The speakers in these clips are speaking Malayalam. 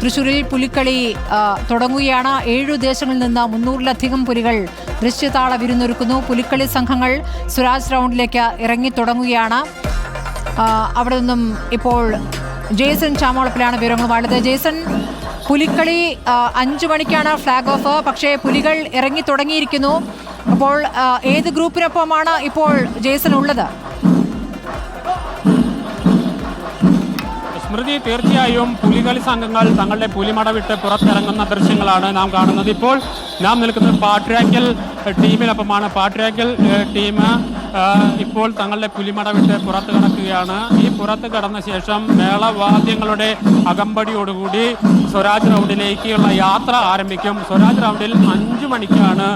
തൃശൂരിൽ പുലിക്കളി തുടങ്ങുകയാണ്. ഏഴു ദേശങ്ങളിൽ നിന്ന് മുന്നൂറിലധികം പുലികൾ ദൃശ്യതാള വിരുന്നൊരുക്കുന്നു. പുലിക്കളി സംഘങ്ങൾ സുരാജ് റൗണ്ടിലേക്ക് ഇറങ്ങി തുടങ്ങുകയാണ്. അവിടെ നിന്നും ഇപ്പോൾ ജേസൺ ചാമോളപ്പിലാണ് വിവരങ്ങളുമായുള്ളത് ജേസൺ പുലിക്കളി അഞ്ചു മണിക്കാണ് ഫ്ലാഗ് ഓഫ്. പക്ഷേ പുലികൾ ഇറങ്ങി തുടങ്ങിയിരിക്കുന്നു. അപ്പോൾ ഏത് ഗ്രൂപ്പിനൊപ്പമാണ് ഇപ്പോൾ ജേസൺ ഉള്ളത്? സ്മൃതി തീർച്ചയായും പുലികളി സംഘങ്ങൾ തങ്ങളുടെ പുലിമട വിട്ട് പുറത്തിറങ്ങുന്ന ദൃശ്യങ്ങളാണ് നാം കാണുന്നത്. ഇപ്പോൾ നാം നിൽക്കുന്നത് പാട്രാക്കൽ ടീമിനൊപ്പമാണ്. പാട്രാക്കൽ ടീം ഇപ്പോൾ തങ്ങളുടെ പുലിമട വിട്ട് പുറത്ത് കടക്കുകയാണ്. ഈ പുറത്ത് കടന്ന ശേഷം മേളവാദ്യങ്ങളുടെ അകമ്പടിയോടുകൂടി സ്വരാജ് റൗണ്ടിലേക്കുള്ള യാത്ര ആരംഭിക്കും. സ്വരാജ് റൗണ്ടിൽ അഞ്ച് മണിക്കാണ്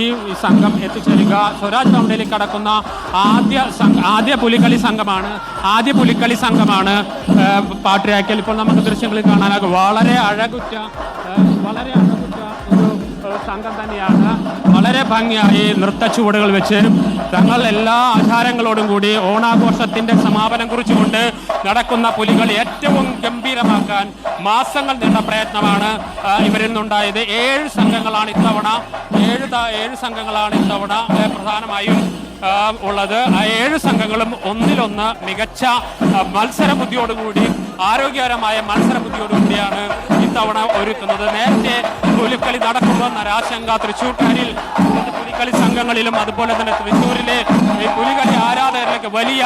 ഈ സംഘം എത്തിച്ചേരുക. സ്വരാജ് റൗണ്ടിൽ കടക്കുന്ന ആദ്യ ആദ്യ പുലിക്കളി സംഘമാണ്. ആദ്യ പുലിക്കളി സംഘമാണ് പാട്രാക്കൽ ഇപ്പോൾ നമുക്ക് ദൃശ്യങ്ങളിൽ കാണാനാകും. വളരെ അഴകുറ്റ വളരെ സംഘം തന്നെയാണ്. വളരെ ഭംഗിയായി നൃത്ത ചുവടുകൾ വെച്ച് തങ്ങൾ എല്ലാ ആചാരങ്ങളോടും കൂടി ഓണാഘോഷത്തിന്റെ സമാപനം കുറിച്ചുകൊണ്ട് നടക്കുന്ന പുലികൾ ഏറ്റവും ഗംഭീരമാക്കാൻ മാസങ്ങൾ നീണ്ട പ്രയത്നമാണ് ഇവരിൽ നിന്നുണ്ടായത്. ഏഴ് സംഘങ്ങളാണ് ഇത്തവണ ഏഴ് ഏഴ് സംഘങ്ങളാണ് ഇത്തവണ പ്രധാനമായും ഉള്ളത്. ആ ഏഴ് സംഘങ്ങളും ഒന്നിലൊന്ന് മികച്ച മത്സര ബുദ്ധിയോടുകൂടി ആരോഗ്യകരമായ മത്സര ബുദ്ധിയോടുകൂടിയാണ് ഇത്തവണ ഒരുക്കുന്നത്. നേരത്തെ പുലിക്കളി നടക്കുമ്പോൾ നരാശങ്ക തൃശ്ശൂർക്കാരിൽ പുലിക്കളി സംഘങ്ങളിലും അതുപോലെ തന്നെ തൃശ്ശൂരിലെ ഈ പുലികളി ആരാധകരിലേക്ക് വലിയ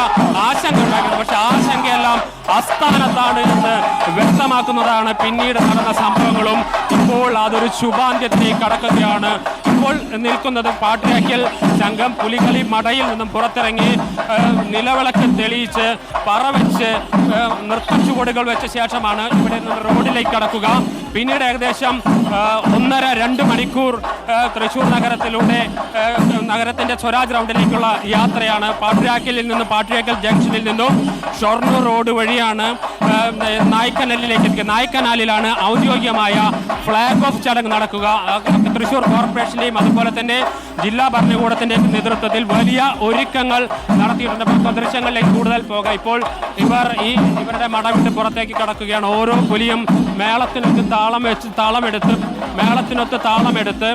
ആശങ്ക ഉണ്ടാക്കുന്നു. പക്ഷെ ആശങ്കയെല്ലാം അസ്ഥാനത്താണ് എന്ന് വ്യക്തമാക്കുന്നതാണ് പിന്നീട് നടന്ന സംഭവങ്ങളും. ഇപ്പോൾ അതൊരു ശുഭാന്ത്യത്തിലേക്ക് കടക്കുകയാണ്. ഇപ്പോൾ നിൽക്കുന്നത് പാട്രാക്കൽ സംഘം പുലികളി മടയിൽ നിന്നും പുറത്തിറങ്ങി നിലവിളക്ക് തെളിയിച്ച് പറവെച്ച് ഏഹ്, നൃത്തച്ചുവടുകൾ വെച്ച ശേഷമാണ് ഇവിടെ നിന്ന് റോഡിലേക്ക് കടക്കുക. പിന്നീട് ഏകദേശം ഒന്നര രണ്ട് മണിക്കൂർ തൃശ്ശൂർ നഗരത്തിലൂടെ നഗരത്തിന്റെ സ്വരാജ് റൗണ്ടിലേക്കുള്ള യാത്രയാണ്. പാട്രാക്കലിൽ നിന്ന് പാട്രാക്കൽ ജംഗ്ഷനിൽ നിന്നും ഷൊർണൂർ റോഡ് വഴിയാണ് നായ്ക്കനാലിലേക്ക് എത്തിക്കുക നായ്ക്കനാലിലാണ് ഔദ്യോഗികമായ ഫ്ലാഗ് ഓഫ് ചടങ്ങ് നടക്കുക. തൃശ്ശൂർ തൃശൂർ കോർപ്പറേഷന്റെയും അതുപോലെ തന്നെ ജില്ലാ ഭരണകൂടത്തിന്റെ നേതൃത്വത്തിൽ വലിയ ഒരുക്കങ്ങൾ നടത്തിയിട്ടുണ്ട്. ദൃശ്യങ്ങളിലേക്ക് കൂടുതൽ പോകാം. ഇപ്പോൾ ഇവർ ഈ ഇവരുടെ മടവിട്ട് പുറത്തേക്ക് കടക്കുകയാണ്. ഓരോ പുലിയും മേളത്തിനൊത്ത് താളം വെച്ച് താളമെടുത്ത് മേളത്തിനൊത്ത് താളമെടുത്ത്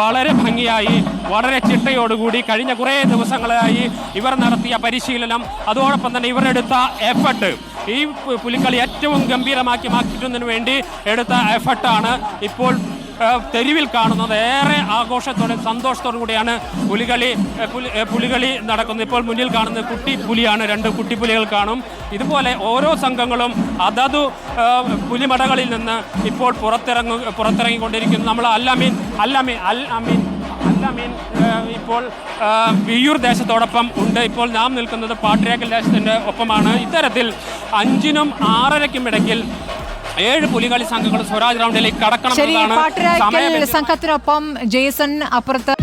വളരെ ഭംഗിയായി വളരെ ചിട്ടയോടുകൂടി കഴിഞ്ഞ കുറേ ദിവസങ്ങളായി ഇവർ നടത്തിയ പരിശീലനം അതോടൊപ്പം തന്നെ ഇവരെടുത്ത എഫർട്ട് ഈ പുലിക്കളി ഏറ്റവും ഗംഭീരമാക്കി മാറ്റുന്നതിന് വേണ്ടി എടുത്ത എഫർട്ടാണ് ഇപ്പോൾ തെരുവിൽ കാണുന്നത് ഏറെ ആഘോഷത്തോടെ സന്തോഷത്തോടു കൂടിയാണ് പുലികളി പുലികളി നടക്കുന്നത്. ഇപ്പോൾ മുന്നിൽ കാണുന്നത് കുട്ടി പുലിയാണ്. രണ്ട് കുട്ടിപ്പുലികൾ കാണും. ഇതുപോലെ ഓരോ സംഘങ്ങളും അതതു പുലിമടകളിൽ നിന്ന് ഇപ്പോൾ പുറത്തിറങ്ങു പുറത്തിറങ്ങിക്കൊണ്ടിരിക്കുന്നു. നമ്മൾ അല്ലമീൻ അല്ലമീൻ അൽ അമീൻ അല്ലമീൻ ഇപ്പോൾ വിയ്യൂർ ദേശത്തോടൊപ്പം ഉണ്ട്. ഇപ്പോൾ നാം നിൽക്കുന്നത് പാട്രിയാക്കൽ ദേശത്തിന്റെ ഒപ്പമാണ്. ഇത്തരത്തിൽ അഞ്ചിനും ആറരയ്ക്കും ഇടയ്ക്കിൽ ഏഴ് പുലികളി സംഘങ്ങൾ സ്വരാജ് റൗണ്ടിലേക്ക് കടക്കണം ശരി എന്നതാണ് പാട്ടുരാക്കൽ സംഘത്തിനൊപ്പം ജേസൺ അപ്പുറത്ത്